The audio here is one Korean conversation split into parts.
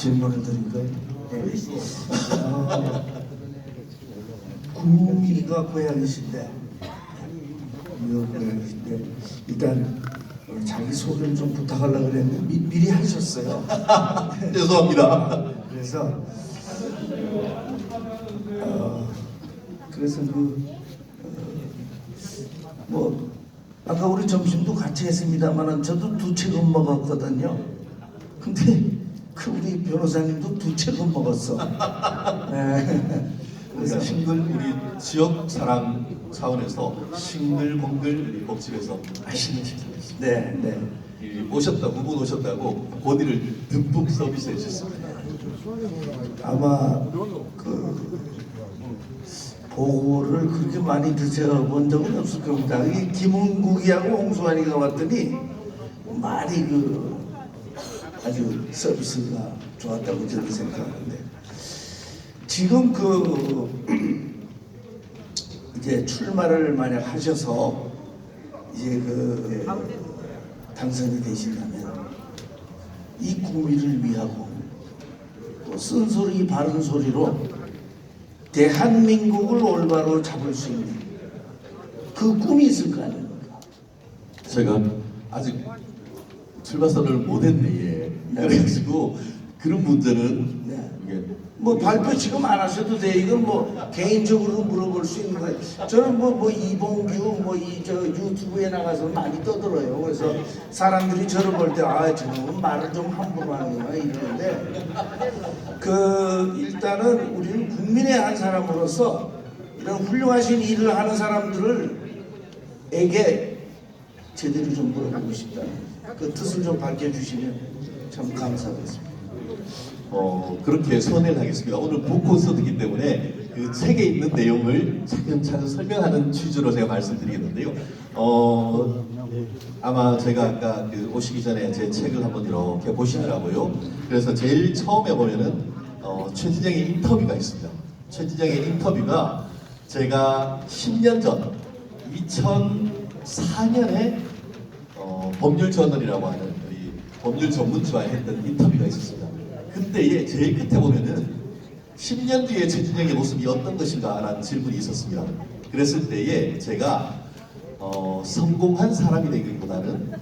질문을 드릴까요? 어, 구미가 고향이신데 미국 고향이신데 일단 자기 소개를 좀 부탁하려고 그랬는데 미, 미리 하셨어요. 죄송합니다. 그래서 어, 그래서 그뭐 아까 우리 점심도 같이 했습니다만은 저도 두 책은 먹었거든요. 근데 그 우리 변호사님도 두 책은 먹었어. 네. 그래서 싱글 우리 지역 사랑 차원에서 싱글벙글 법집에서 맛있는 식사 했습니다. 네, 네. 이 오셨다고 후보 오셨다고 고디를 듬뿍 서비스해 주셨습니다. 아마 그 보고를 그렇게 많이 드셔본 적은 없을 겁니다. 이 김은국이하고 홍수환이가 왔더니 많이 그 아주 서비스가 좋았다고 저는 생각하는데 지금 그 이제 출마를 만약 하셔서 이제 그 당선이 되신다면 이 구미를 위하고 또 쓴소리 바른 소리로 대한민국을 올바로 잡을 수 있는 그 꿈이 있을 거 아닙니까? 제가 아직 출마선을 못했네. 그래가지고 그런 문제는 네. 뭐 발표 지금 안 하셔도 돼. 이건 뭐 개인적으로 물어볼 수 있는 거예요. 저는 뭐, 뭐 이봉규 뭐 이 저 유튜브에 나가서 많이 떠들어요. 그래서 사람들이 저를 볼 때 아, 저놈은 말을 좀 함부로 하는구나 이러는데 그 일단은 우리는 국민의 한 사람으로서 이런 훌륭하신 일을 하는 사람들을 에게 제대로 좀 물어보고 싶다. 그 뜻을 좀 밝혀주시면 참 감사하겠습니다. 어, 그렇게 선회를 하겠습니다. 오늘 북 콘서트이기 때문에 그 책에 있는 내용을 차근차근 설명하는 취지로 제가 말씀드리겠는데요. 어, 아마 제가 아까 그 오시기 전에 제 책을 한번 이렇게 보시더라고요. 그래서 제일 처음에 보면은 어, 최진영의 인터뷰가 있습니다. 최진영의 인터뷰가 제가 10년 전 2004년에 어, 법률 저널이라고 하는 우리 법률 전문지와 했던 인터뷰가 있었습니다. 그때에 제일 끝에 보면은 10년 뒤에 최진영의 모습이 어떤 것인가라는 질문이 있었습니다. 그랬을 때에 제가 어, 성공한 사람이 되기보다는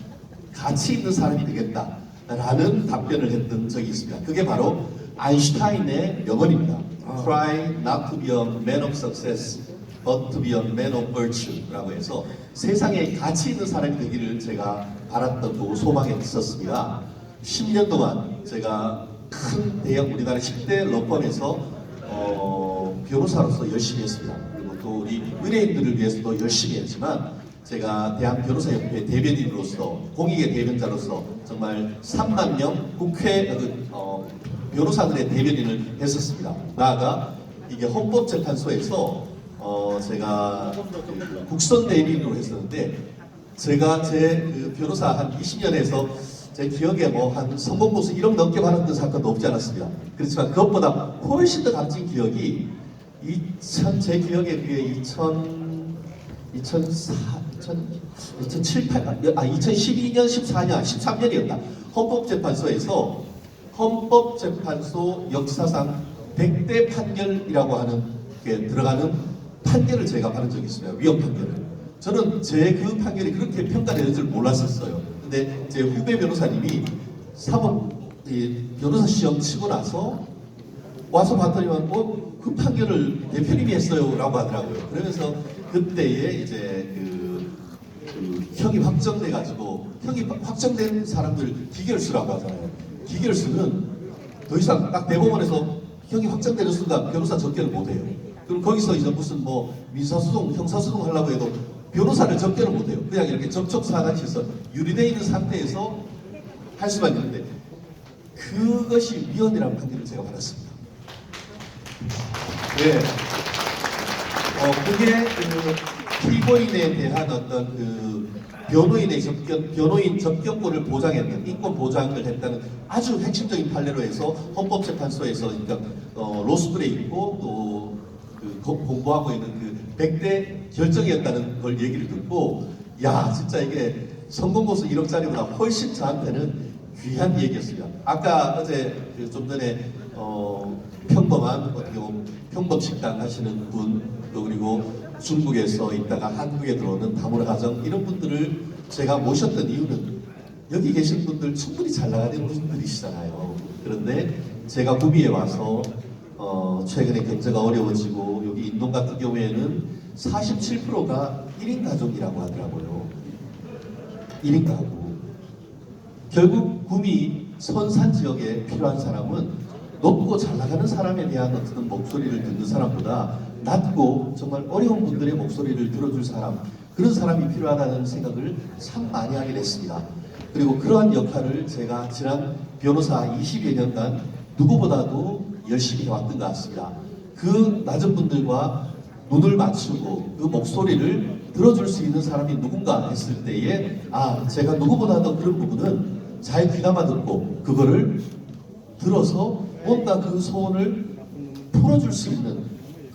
가치 있는 사람이 되겠다라는 답변을 했던 적이 있습니다. 그게 바로 아인슈타인의 명언입니다. Try not to be a man of success, but to be a man of virtue라고 해서 세상에 가치 있는 사람이 되기를 제가 바랐던 그 소망했었습니다. 10년 동안 제가 큰 대형 우리나라 10대 러펌에서 어, 변호사로서 열심히 했습니다. 그리고 또 우리 의뢰인들을 위해서도 열심히 했지만 제가 대한 변호사협회 대변인으로서 공익의 대변자로서 정말 3만 명 국회 그, 어, 변호사들의 대변인을 했었습니다. 나아가 이게 헌법재판소에서 어, 제가 그 국선 대변인으로 했었는데 제가 제 그 변호사 한 20년에서 제 기억에 뭐 한 성공보수 1억 넘게 받았던 사건도 없지 않았습니다. 그렇지만 그것보다 훨씬 더 값진 기억이 2000, 제 기억에 그게 2000, 2004, 2000, 2007, 8, 아, 2012년, 14년, 13년이었다. 헌법재판소에서 헌법재판소 역사상 100대 판결이라고 하는 게 들어가는 판결을 제가 받은 적이 있습니다. 위헌 판결을. 저는 제 그 판결이 그렇게 평가되는 줄 몰랐었어요. 근데 제 후배 변호사님이 사법 이 변호사 시험 치고 나서 와서 봤더니만 어, 그 판결을 대표님이 했어요라고 하더라고요. 그러면서 그때에 이제 그, 그 형이 확정돼 가지고 형이 확정된 사람들 기결수라고 하잖아요. 기결수는 더 이상 딱 대법원에서 형이 확정되는 순간 변호사 접견을 못 해요. 그럼 거기서 이제 무슨 뭐 민사소송, 형사소송 하려고 해도 변호사를 접견을 못 해요. 그냥 이렇게 접촉사단에서 유리되어 있는 상태에서 할 수만 있는데 그것이 위헌이라는 판결을 제가 받았습니다. 네. 어, 그게 그 피고인에 대한 어떤 그 변호인의 접견, 변호인 접견권을 보장했는 인권 보장을 했다는 아주 핵심적인 판례로 해서 헌법재판소에서 그러니까 어, 로스쿨에 있고 또 그 공부하고 있는 그 100대 결정이었다는 걸 얘기를 듣고 야 진짜 이게 성공고수 1억짜리보다 훨씬 저한테는 귀한 얘기였습니다. 아까 어제 그 좀 전에 어, 평범한 어떻게 보면 평범 식당 하시는 분, 또 그리고 중국에서 있다가 한국에 들어오는 다문화 가정 이런 분들을 제가 모셨던 이유는 여기 계신 분들 충분히 잘 나가는 분들이시잖아요. 그런데 제가 구미에 와서 어, 최근에 경제가 어려워지고 여기 인동 같은 경우에는 47%가 1인 가족이라고 하더라고요. 1인 가구. 결국 구미 선산 지역에 필요한 사람은 높고 잘 나가는 사람에 대한 어떤 목소리를 듣는 사람보다 낮고 정말 어려운 분들의 목소리를 들어줄 사람 그런 사람이 필요하다는 생각을 참 많이 하게 됐습니다. 그리고 그러한 역할을 제가 지난 변호사 20여 년간 누구보다도 열심히 해왔던 것 같습니다. 그 낮은 분들과 눈을 맞추고 그 목소리를 들어줄 수 있는 사람이 누군가 했을 때에 아 제가 누구보다도 그런 부분은 잘 귀담아 듣고 그거를 들어서 뭔가 그 소원을 풀어줄 수 있는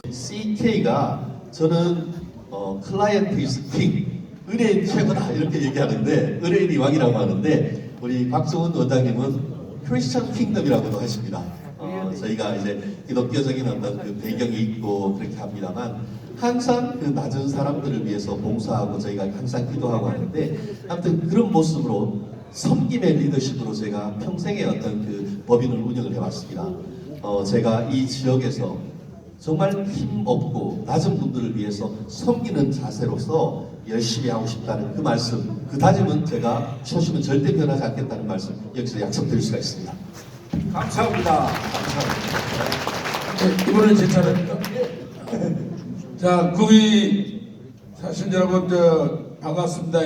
CK가 저는 어, 클라이언트 이스 킹 의뢰인 최고다 이렇게 얘기하는데 의뢰인이 왕이라고 하는데 우리 박성훈 원장님은 크리스천 킹덤이라고도 하십니다. 어, 저희가 이제 기독교적인 어떤 그 배경이 있고 그렇게 합니다만 항상 그 낮은 사람들을 위해서 봉사하고 저희가 항상 기도하고 하는데 아무튼 그런 모습으로 섬김의 리더십으로 제가 평생의 어떤 그 법인을 운영을 해왔습니다. 어, 제가 이 지역에서 정말 힘 없고 낮은 분들을 위해서 섬기는 자세로서 열심히 하고 싶다는 그 말씀, 그 다짐은 제가 초심은 절대 변하지 않겠다는 말씀 여기서 약속드릴 수가 있습니다. 감사합니다. 네, 이번엔 제 차례입니다. 자, 구미 사신 여러분, 저, 반갑습니다.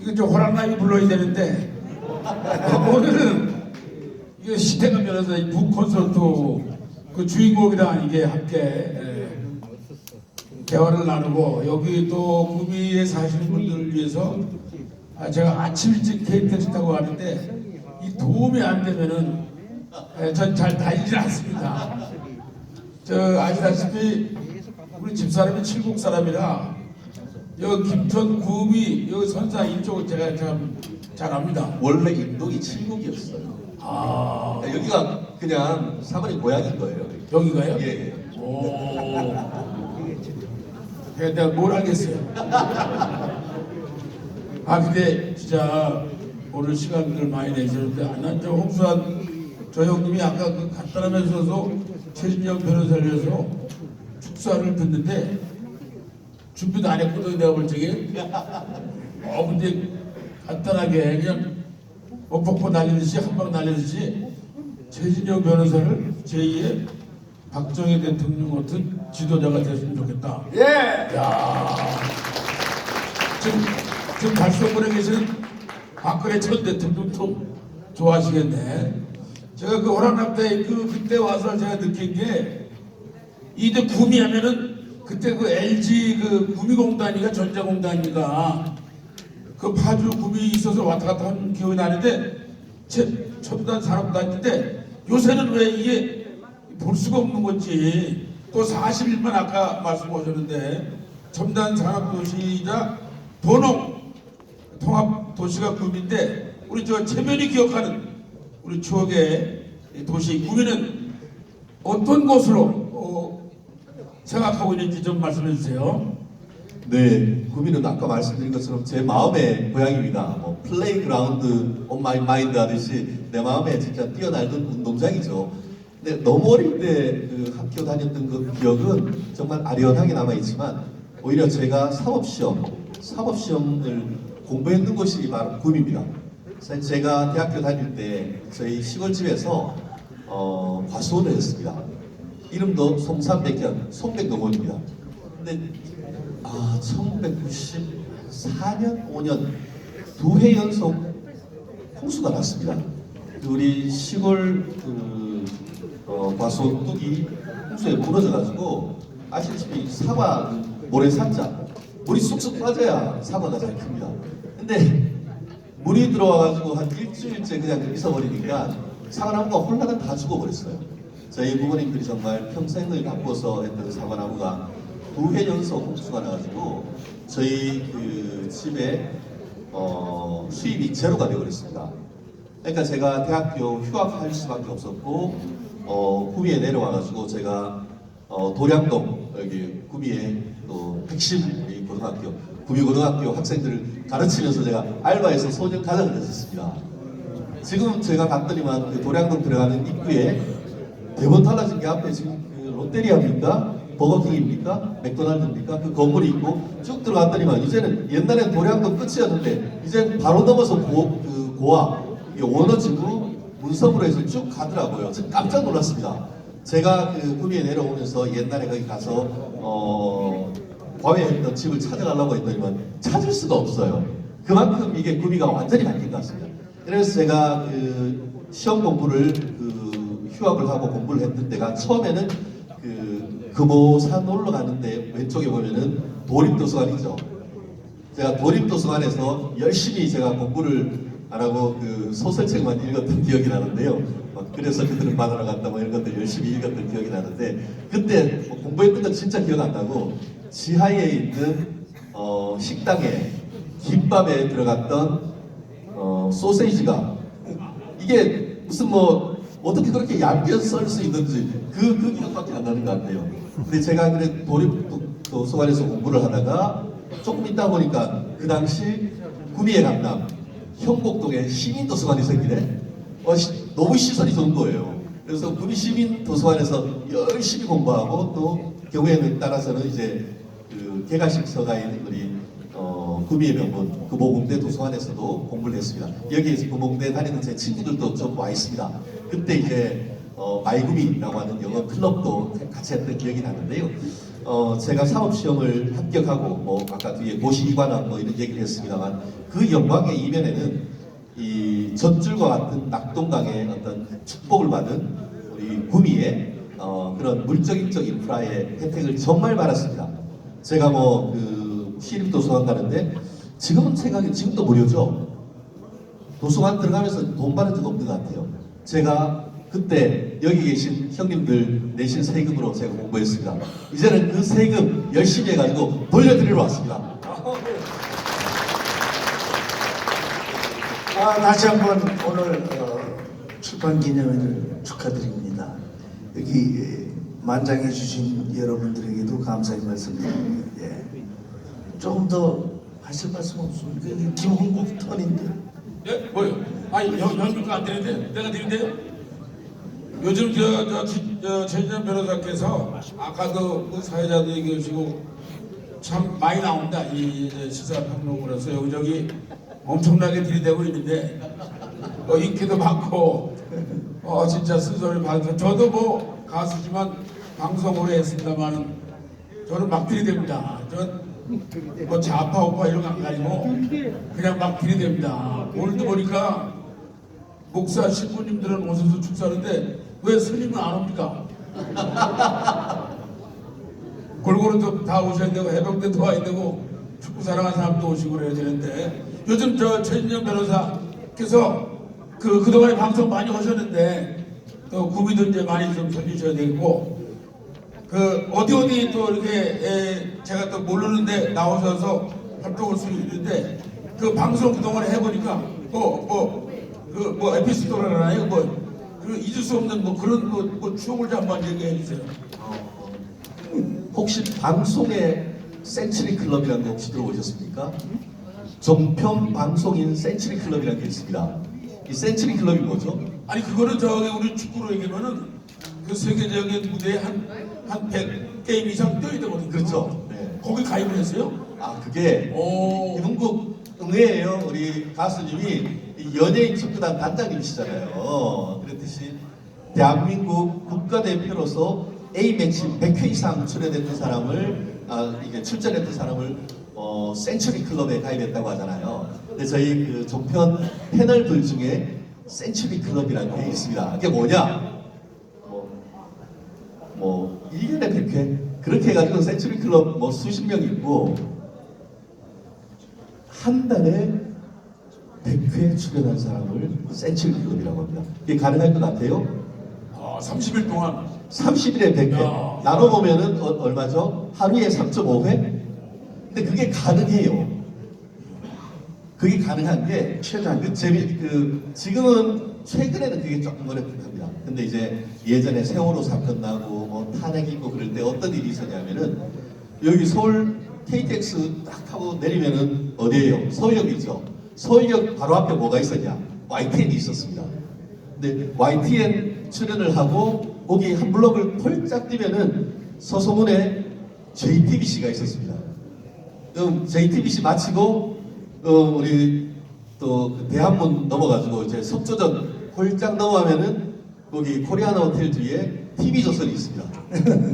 이거 좀 호랑나비 불러야 되는데, 오늘은 이게 시대가 변해서 이 북콘서트 그 주인공이랑 이게 함께 에, 대화를 나누고, 여기 또 구미에 사시는 분들을 위해서 아, 제가 아침 일찍 KTX 타고 가는데, 이 도움이 안 되면은 전 잘 다니질 않습니다. 저 아시다시피 우리 집사람이 칠곡 사람이라 여기 김천 구미 여기 선사 이쪽은 제가 참 잘 압니다. 원래 인동이 칠곡이었어요. 아 여기가 그냥 사모님 고향인 거예요. 여기가요? 예, 예. 오. 내가 뭘 하겠어요. 아 근데 진짜 오늘 시간을 많이 내주는데 난 저 홍수환 저 형님이 아까 그 간단하면서도 최진영 변호사를 위해서 축사를 듣는데 준비도 안 했거든 내가 볼 적에 어 근데 간단하게 그냥 엇폭포 날리듯이 한 방 날리듯이 최진영 변호사를 제2의 박정희 대통령 같은 지도자가 됐으면 좋겠다. 예. 야 지금 지금 달성군에 계시는 박근혜 전 대통령도 좋아하시겠네. 제가 그 호랑납대 그 그때 와서 제가 느낀 게 이제 구미하면은 그때 그 LG 그 구미공단이가 전자공단이가 그 파주 구미 있어서 왔다 갔다 한 기억이 나는데 제 첨단 산업단인데 요새는 왜 이게 볼 수가 없는 건지 또 41만 아까 말씀하셨는데 첨단 산업 도시이자 도농 통합 도시가 구미인데 우리 저 최면이 기억하는 우리 추억의 이 도시 구미는 어떤 곳으로 어, 생각하고 있는지 좀 말씀해 주세요. 네, 구미는 아까 말씀드린 것처럼 제 마음의 고향입니다. 뭐 플레이그라운드 온 마이 마인드 하듯이 내 마음에 진짜 뛰어날던 운동장이죠. 근데 너무 어릴 때 그 학교 다녔던 그 기억은 정말 아련하게 남아 있지만 오히려 제가 사법시험, 사법시험을 공부했던 곳이 바로. 사실 제가 대학교 다닐 때 저희 시골집에서 어, 과수원을 했습니다. 이름도 송산백현, 송백농원입니다. 근데 아, 1994년, 5년 두 해 연속 홍수가 났습니다. 그 우리 시골 그 어, 과수 뚝이 홍수에 무너져가지고 아시다시피 사과 그 모래 산자 물이 쑥쑥 빠져야 사과가 잘 큽니다. 근데 물이 들어와가지고 한 일주일째 그냥 있어버리니까 사과나무가 홀라당 다 죽어버렸어요. 저희 부모님들이 정말 평생을 바꿔서 했던 사과나무가 두 해 연속 홍수가 나가지고 저희 그 집에 어, 수입이 제로가 되어버렸습니다. 그러니까 제가 대학교 휴학할 수밖에 없었고 어, 구미에 내려와가지고 제가 어, 도량동 여기 구미의 또 핵심 이 고등학교 구미 고등학교 학생들을 가르치면서 제가 알바에서 소년 가장을 했었습니다. 지금 제가 갔더니만 그 도량동 들어가는 입구에 대번 달라진 게 앞에 지금 그 롯데리아입니까? 버거킹입니까? 맥도날드입니까? 그 건물이 있고 쭉 들어갔더니만 이제는 옛날엔 도량동 끝이었는데 이제 바로 넘어서 고, 그 고아 원어지구 문성으로 해서 쭉 가더라고요. 저 깜짝 놀랐습니다. 제가 그 구미에 내려오면서 옛날에 거기 가서 어 과외했던 집을 찾아가려고 했더니만 찾을 수가 없어요. 그만큼 이게 구미가 완전히 바뀐 것 같습니다. 그래서 제가 그 시험 공부를 그 휴학을 하고 공부를 했던 데가 처음에는 그 금오산 올라가는데 왼쪽에 보면은 도립도서관이죠. 제가 도립도서관에서 열심히 제가 공부를 안 하고 그 소설책만 읽었던 기억이 나는데요. 막 그래서 그들은 바다로 갔다 뭐 이런 것들 열심히 읽었던 기억이 나는데 그때 뭐 공부했던 건 진짜 기억 안 나고 지하에 있는 어, 식당에 김밥에 들어갔던 어, 소세지가 이게 무슨 뭐 어떻게 그렇게 얇게 썰 수 있는지 그, 그 기억밖에 안 나는 것 같아요. 근데 제가 그래 도립도서관에서 공부를 하다가 조금 있다 보니까 그 당시 구미의 강남 형곡동에 시민도서관이 생기네. 어, 시- 너무 시선이 좋은 거예요. 그래서 구미 시민도서관에서 열심히 공부하고 또 경우에는 따라서는 이제 그 개가식 서가인 우리 어, 구미의 명문 구보공대 도서관에서도 공부를 했습니다. 여기에서 구보공대 다니는 제 친구들도 좀 와 있습니다. 그때 이제 어, 마이구미라고 하는 영어 클럽도 같이 했던 기억이 나는데요. 어, 제가 사업 시험을 합격하고 뭐 아까 뒤에 고시 이관왕 뭐 이런 얘기를 했습니다만 그 영광의 이면에는 이 젖줄과 같은 낙동강의 어떤 축복을 받은 우리 구미의 어, 그런 물적인적 인프라의 혜택을 정말 받았습니다. 제가 뭐 그 시립 도서관 가는데 지금은 생각해 지금도 무료죠. 도서관 들어가면서 돈 받은 적 없는 것 같아요. 제가 그때 여기 계신 형님들 내신 세금으로 제가 공부했습니다. 이제는 그 세금 열심히 해가지고 돌려드리러 왔습니다. 아, 다시 한번 오늘 어, 출판 기념일을 축하드립니다. 여기 예, 만장해 주신 여러분들에게도 감사의 말씀드립니다. 예. 조금 더 하실 말씀 없습니까? 김홍국 턴인데. 예? 뭐요? 아니 연, 연주가 안 되는데 내가 드린대요? 요즘 저, 저, 최진현 변호사께서 아까도 그 사회자도 얘기하시고 참 많이 나온다 이 이제 시사평론으로서 여기저기 엄청나게 들이대고 있는데 어, 인기도 많고 어 진짜 순서를 받아서 저도 뭐 가수지만 방송으로 했습니다만은 저는 막 들이댑니다. 전뭐 좌파 우파 이런 거 안 가지고 그냥 막 들이댑니다. 오늘도 보니까 목사 신부님들은 오셔서 축사하는데 왜 스님은 안 옵니까? 골고루 좀다 오셔야 되고 해병대도 와야 되고 축구 사랑하는 사람도 오시고 그래야 되는데 요즘 저 최진영 변호사께서 그 그동안에 방송 많이 하셨는데 또 구미도 이제 많이 좀 살리셔야 되고 그 어디 어디 또 이렇게 에, 제가 또 모르는데 나오셔서 활동할 수 있는데 그 방송 그동안에 해보니까 뭐 뭐 그 뭐 에피소드라나요 뭐 그 잊을 수 없는 뭐 그런 뭐, 뭐 추억을 좀 한번 얘기해 주세요. 혹시 방송의 센츄리 클럽이라는 거 혹시 들어보셨습니까? 종편 방송인 센츄리 클럽이라는 게 있습니다. 이 센츄리 클럽이 뭐죠? 아니 그거는 저기 우리 축구로 얘기하면은 그 세계적인 무대에 한한 100게임 이상 뛰어야 되거든요. 그렇죠. 네. 거기 가입을 했어요? 아 그게 오. 이분국 응애예요. 우리 가수님이 이 연예인 축구단 단장님이시잖아요. 그랬듯이 대한민국 국가대표로서 A 매치 100회 이상 출연했던 사람을 아, 이게 출전했던 사람을 어, 센츄리 클럽에 가입했다고 하잖아요. 근데 저희 그 종편 패널들 중에 센츄리 클럽이라는 게 있습니다. 이게 뭐냐? 뭐, 뭐 1년에 100회 그렇게 해가지고 센츄리 클럽 뭐 수십 명 있고 한 달에 100회 출연한 사람을 센츄리 클럽이라고 합니다. 이게 가능할 것 같아요? 아, 30일 동안 30일에 100회 야. 나눠보면은 어- 얼마죠? 하루에 3.5회? 근데 그게 가능해요. 그게 가능한 게 최단. 그 재미 그 지금은 최근에는 그게 조금 어렵긴 합니다. 근데 이제 예전에 세월호 사건 나고 뭐 탄핵 있고 그럴 때 어떤 일이 있었냐면은 여기 서울 KTX 딱 타고 내리면은 어디예요? 서울역이죠. 서울역 바로 앞에 뭐가 있었냐? YTN이 있었습니다. 근데 YTN 출연을 하고 거기 한 블럭을 펄짝 뛰면은 서소문에 JTBC가 있었습니다. 그럼 JTBC 마치고 어, 우리 또그 대한문 넘어가지고 이제 석조전 홀짝 넘어가면은 거기 코리아나 호텔 뒤에 TV조선이 있습니다.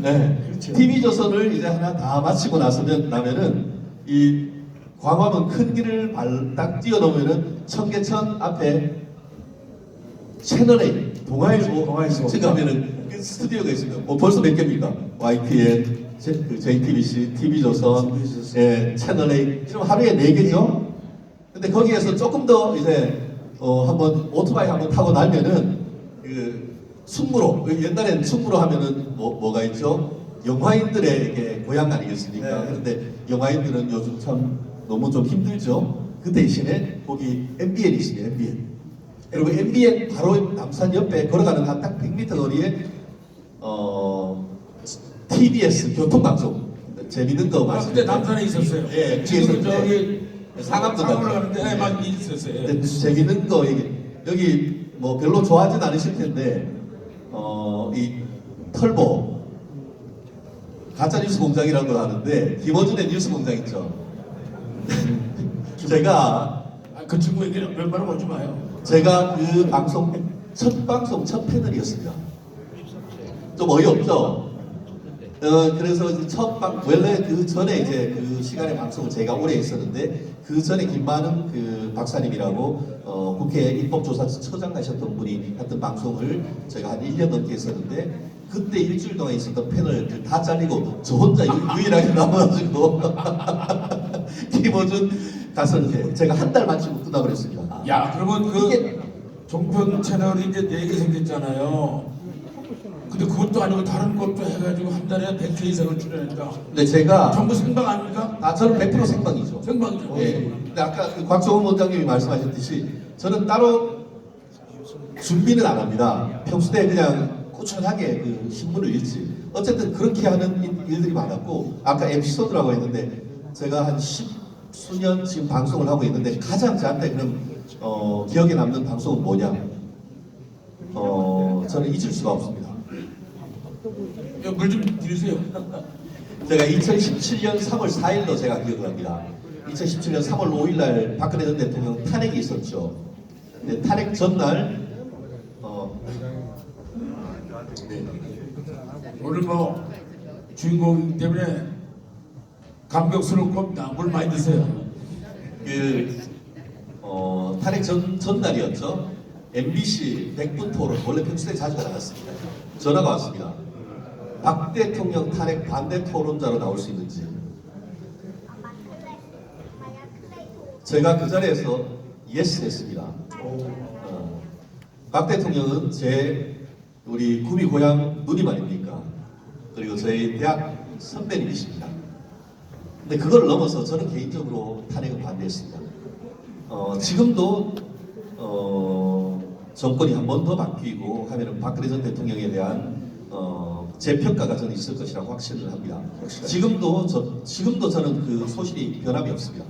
네. 그렇죠. TV조선을 이제 하나 다 마치고 나서면 나면은 이 광화문 큰 길을 발딱 뛰어넘으면은 청계천 앞에 채널 A 동아일보 동아일보. 지금 가면은 그 스튜디오가 있습니다. 뭐 벌써 몇 개입니까? YTN, 제, 그 JTBC, TV조선, TV조선. 예, 채널 A 지금 하루에 네 개죠. 근데 거기에서 조금 더 이제 어 한번 오토바이 한번 타고 나면은 그 충무로 그 옛날엔 충무로 하면은 뭐 뭐가 있죠? 영화인들의 이게 고향 아니겠습니까? 네. 그런데 영화인들은 요즘 참 너무 좀 힘들죠. 그 대신에 거기 MBN이 있습니다. MBN. 그리고 MBN 바로 남산 옆에 걸어가는 한 딱 100m 거리에 어 TBS 교통방송 재밌는 거 아, 말씀. 그때 남산에 있었어요. 예, 지금 뒤에서 저기 상암도 상암 가고. 올라가는데 예, 많이 있었어요. 예. 근데 재밌는 거 이게 여기 뭐 별로 좋아하진 않으실 텐데 어 이 털보 가짜 뉴스 공장이라고 하는데 김어준의 뉴스 공장 있죠. 제가 아, 그 친구 얘기는 웬만하면 오지 마요. 제가 그 방송 첫 방송 첫 패널이었습니다. 좀 어이없죠. 어 그래서 첫 방, 원래 그 전에 이제 그 시간에 방송을 제가 오래 했었는데 그 전에 김만은 그 박사님이라고 어 국회 입법조사처장 가셨던 분이 했던 방송을 제가 한 1년 넘게 했었는데 그때 일주일 동안 있었던 패널들 다 잘리고 저 혼자 유, 유일하게 남아가지고 가서 이제 제가 한 달 마치고 끝나버렸습니다. 야, 그러면 그 이게- 종편 채널이 이제 네개 생겼잖아요. 근데 그것도 아니고 다른 것도 해가지고 한 달에 100회 이상을 출연했다. 근데 제가 전부 생방 아닙니까? 아 저는 100% 생방이죠. 생방이죠. 예. 근데 아까 그 곽정훈 원장님이 말씀하셨듯이 저는 따로 준비는 안 합니다. 평소에 그냥 꾸준하게 그 신문을 읽지. 어쨌든 그렇게 하는 일- 일들이 많았고 아까 에피소드라고 했는데 제가 한 십수년 지금 방송을 하고 있는데 가장 저한테 그럼 어, 기억에 남는 방송은 뭐냐? 어, 저는 잊을 수가 없습니다. 물 좀 드리세요. 제가 2017년 3월 4일로 제가 기억을 합니다. 2017년 3월 5일 날 박근혜 전 대통령 탄핵이 있었죠. 근데 탄핵 전날 어, 네. 오늘 뭐 주인공 때문에 감격스러울 겁니다. 물 많이 드세요. 그 어, 탄핵 전 전날이었죠. MBC 100분 토론 원래 평소에 자주 나갔습니다. 전화가 왔습니다. 박 대통령 탄핵 반대 토론자로 나올 수 있는지. 제가 그 자리에서 예스 했습니다. 어, 박 대통령은 제 우리 구미 고향 누님 아닙니까? 그리고 저희 대학 선배님이십니다. 근데 그걸 넘어서 저는 개인적으로 탄핵을 반대했습니다. 어, 지금도 어, 정권이 한 번 더 바뀌고 하면은 박근혜 전 대통령에 대한 어, 재평가가 저는 있을 것이라고 확신을 합니다. 지금도 저, 지금도 저는 그 소신이 변함이 없습니다.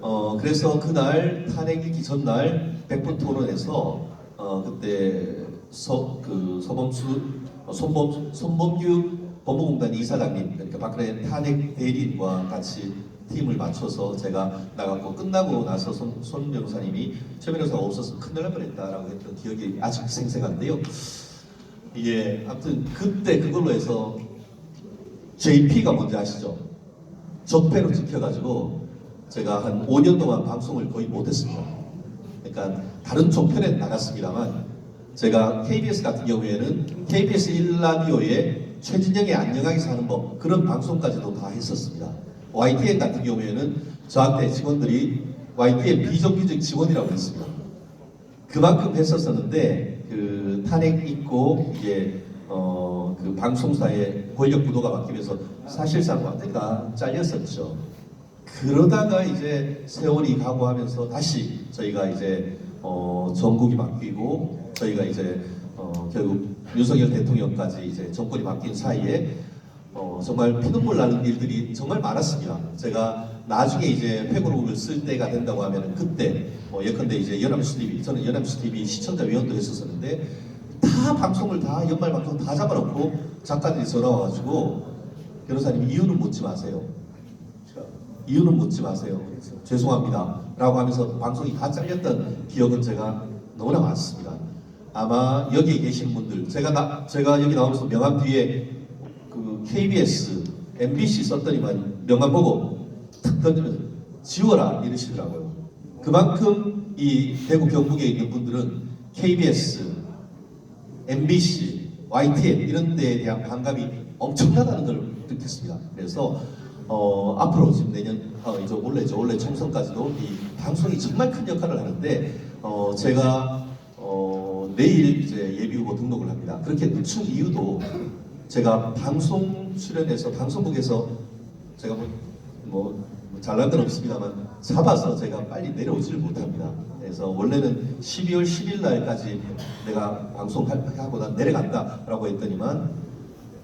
어, 그래서 그날 탄핵 있기 전날 백분 토론에서 어, 그때 서, 그 서범수 어, 손범, 손범규 법무공단 이사장님 그러니까 박근혜 탄핵 대리인과 같이 팀을 맞춰서 제가 나갔고 끝나고 나서 손, 손 변호사님이 최 변호사가 없어서 큰일 날 뻔했다라고 했던 기억이 아직 생생한데요. 이게 아무튼 그때 그걸로 해서 JP가 뭔지 아시죠? 적폐로 찍혀가지고 제가 한 5년 동안 방송을 거의 못했습니다. 그러니까 다른 종편에 나갔습니다만 제가 KBS 같은 경우에는 KBS 1라디오에 최진영의 안녕하게 사는 법 그런 방송까지도 다 했었습니다. YTN 같은 경우에는 저한테 직원들이 YTN 비정규직 직원이라고 했습니다. 그만큼 했었었는데 그 탄핵 있고 이제 어 그 방송사의 권력 구도가 바뀌면서 사실상 다 잘렸었죠. 그러다가 이제 세월이 가고 하면서 다시 저희가 이제 어, 전국이 바뀌고 저희가 이제 어, 결국 윤석열 대통령까지 이제 정권이 바뀐 사이에 어, 정말 피눈물 나는 일들이 정말 많았습니다. 제가 나중에 이제 회고록을 쓸 때가 된다고 하면 그때 뭐 예컨대 이제 연합뉴스 TV 저는 연합뉴스 TV 시청자 위원도 했었었는데 다 방송을 다 연말 방송 다 잡아놓고 작가들이 전화 와가지고 변호사님 이유는 묻지 마세요. 이유는 묻지 마세요. 죄송합니다. 라고 하면서 방송이 다 잘렸던 기억은 제가 너무나 많습니다. 아마 여기에 계신 분들, 제가 나, 제가 여기 나오면서 명함 뒤에 그 KBS, MBC 썼더니만 명함 보고 탁 던지면서 지워라 이러시더라고요. 그만큼 이 대구 경북에 있는 분들은 KBS, MBC, YTN 이런 데에 대한 반감이 엄청나다는 걸 느꼈습니다. 그래서 어, 앞으로 지금 내년 어, 이제 올해 저 올해 총선까지도 이 방송이 정말 큰 역할을 하는데 어, 제가 어, 내일 이제 예비 후보 등록을 합니다. 그렇게 늦춘 이유도 제가 방송 출연해서 방송국에서 제가 뭐, 뭐, 뭐 잘난 건 없습니다만 잡아서 제가 빨리 내려오지를 못합니다. 그래서 원래는 12월 10일 날까지 내가 방송하고 난 내려간다라고 했더니만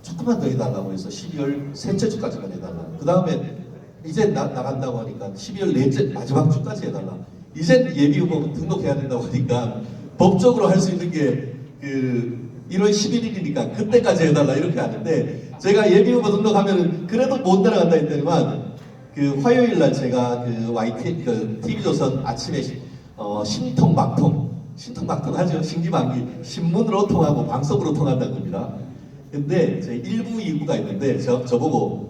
조금만 더 해달라고 해서 12월 셋째 주까지만 해달라. 그 다음에 이제 나, 나간다고 하니까 12월 넷째 마지막 주까지 해달라. 이제 예비 후보 등록해야 된다고 하니까 법적으로 할 수 있는 게 그 1월 11일이니까 그때까지 해달라 이렇게 하는데 제가 예비 후보 등록하면 그래도 못 내려간다 했더니만 그 화요일 날 제가 그 YT 그 TV조선 아침에 시- 어, 신통 막통 신통 막통 하죠 신기방기 신문으로 통하고 방송으로 통한다는 겁니다. 근데 제 1부 2부가 있는데 저 저보고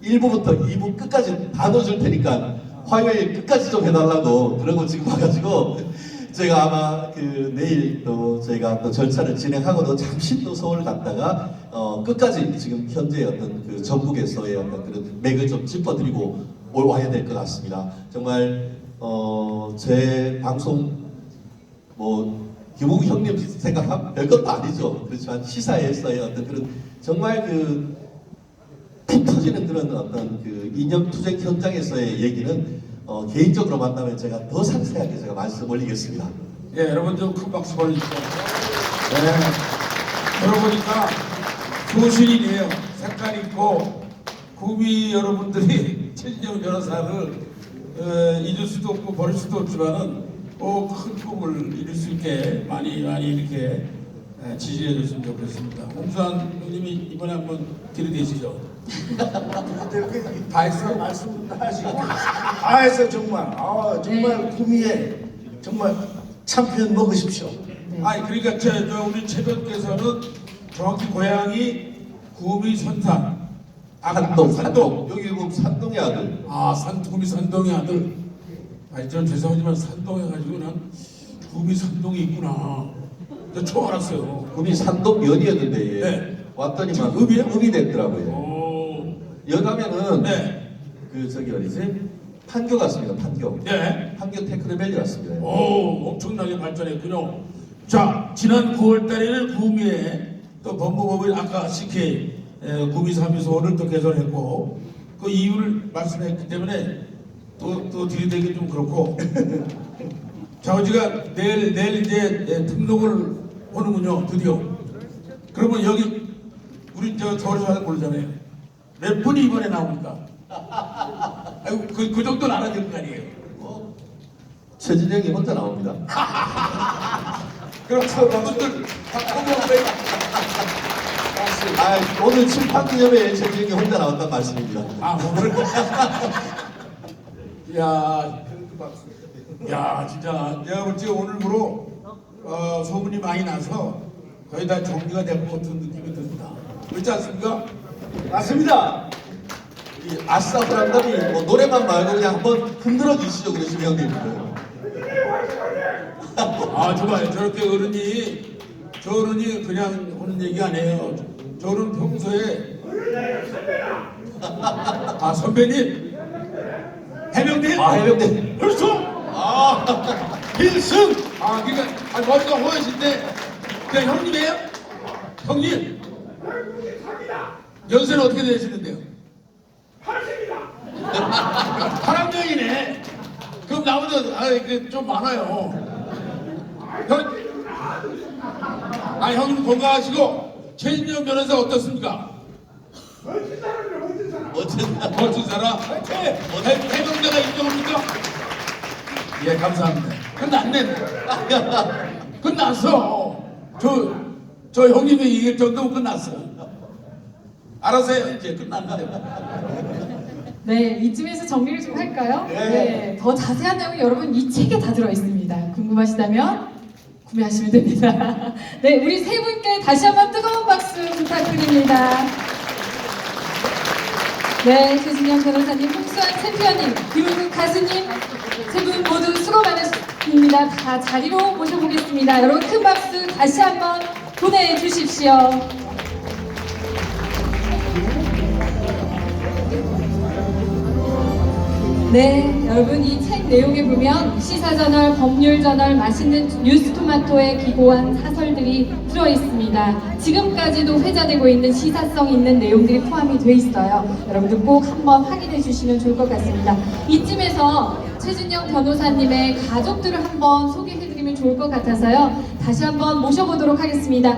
1부부터 2부 끝까지 다 넣어줄 테니까 화요일 끝까지 좀 해달라고 그러고 지금 와가지고 제가 아마 그 내일 또 저희가 또 절차를 진행하고도 잠시 또 서울 갔다가 어 끝까지 지금 현재 어떤 그 전국에서의 어떤 그런 맥을 좀 짚어드리고 올 와야 될 것 같습니다. 정말 어 제 방송 뭐 김웅 형님 생각하면 별것도 아니죠. 그렇지만 시사에서의 어떤 그런 정말 그피 터지는 그런 어떤 그 이념 투쟁 현장에서의 얘기는 어, 개인적으로 만나면 제가 더 상세하게 제가 말씀 올리겠습니다. 예, 여러분 좀큰 박수 보내주시죠. 네. 들어보니까 교실이네요. 색깔 있고 구미 여러분들이 최진영 변호사를 어, 잊을 수도 없고 버릴 수도 없지만은 꼭 큰 꿈을 이룰 수 있게 많이 많이 이렇게 예, 지지해 줬으면 좋겠습니다. 홍수환 의원님이 이번에 한번 들이대시죠. 다 했어 말씀 다 하시고 다 해서 정말 아 정말 구미에 정말 참편 먹으십시오. 아니 그러니까 저, 저 우리 최변께서는 정확히 고향이 구미 선산 아, 산동, 산동 산동. 여기 보면 산동의 아들. 아 산, 구미 산동의 아들 아니 전 죄송하지만 산동 해가지고 난 구미 산동이 있구나 저 처음 알았어요 구미 산동 면이었는데 예. 네. 왔더니만 읍이에요? 읍이 됐더라고요. 오, 가면은 네, 그 저기 어디지? 판교 갔습니다. 판교. 네. 판교 테크노밸리 갔습니다. 오, 엄청나게 발전했군요. 자, 지난 9월 달에는 구미에 또 법무법인 아까 CK 에, 구미 사무소를 또 개설했고 그 이유를 말씀했기 때문에 또, 또 들이대기 좀 그렇고 자, 우리가 내일, 내일 이제 예, 등록을 오는군요, 드디어. 그러면 여기 우리 저 서울 사람 모르잖아요. 몇 분이 이번에 나옵니까? 아이고, 그, 그 정도는 알아야 될거 아니에요. 어? 최진영이 혼자 나옵니다. 그럼 그분들. 아, 오늘 칠판기념회에 최진영이 혼자 나왔단 말씀입니다. 아 오늘 야, 야 진짜 내가 볼때 오늘부로 어, 소문이 많이 나서 거의 다 정리가 될 것 같은 느낌이 듭니다. 그렇지 않습니까? 맞습니다. 이 아싸 브란담이 뭐 노래만 말고 그냥 한번 흔들어 주시죠, 그러시면 형님. 아 좋아요. 저렇게 어른이 저 어른이 그냥 하는 얘기 아니에요. 저는 평소에 아 선배님 해병대 아, 해병대. 필승 아 필승 아 그러니까 아, 머리가 호여신데 그냥 형님이에요 형님 연세는 어떻게 되시는데요? 80입니다 8학년이네. 그럼 나보다 아, 그, 좀 많아요. 형, 아 형님 건강하시고 최진영 변호사 어떻습니까? 어쨌든 멋진 사람. 해, 해병대가 인정합니까? 예 감사합니다. 끝났네. 끝났어. 저, 저 형님이 얘기할 정도면 끝났어. 알아서 해요. 이제 끝났는데. 네, 이쯤에서 정리를 좀 할까요? 네. 더 자세한 내용은 여러분 이 책에 다 들어 있습니다. 궁금하시다면 구매하시면 됩니다. 네, 우리 세 분께 다시 한번 뜨거운 박수 부탁드립니다. 네, 최진영 변호사님, 홍수환 챔피언님, 김은국 가수님, 세 분 모두 수고 많으십니다. 다 자리로 모셔보겠습니다. 여러분 큰 박수 다시 한번 보내주십시오. 네, 여러분 이 책 내용에 보면 시사저널, 법률저널, 맛있는 뉴스토마토에 기고한 사설들이 들어 있습니다. 지금까지도 회자되고 있는 시사성 있는 내용들이 포함이 돼 있어요. 여러분들 꼭 한번 확인해 주시면 좋을 것 같습니다. 이쯤에서 최준영 변호사님의 가족들을 한번 소개해 드리면 좋을 것 같아서요. 다시 한번 모셔보도록 하겠습니다.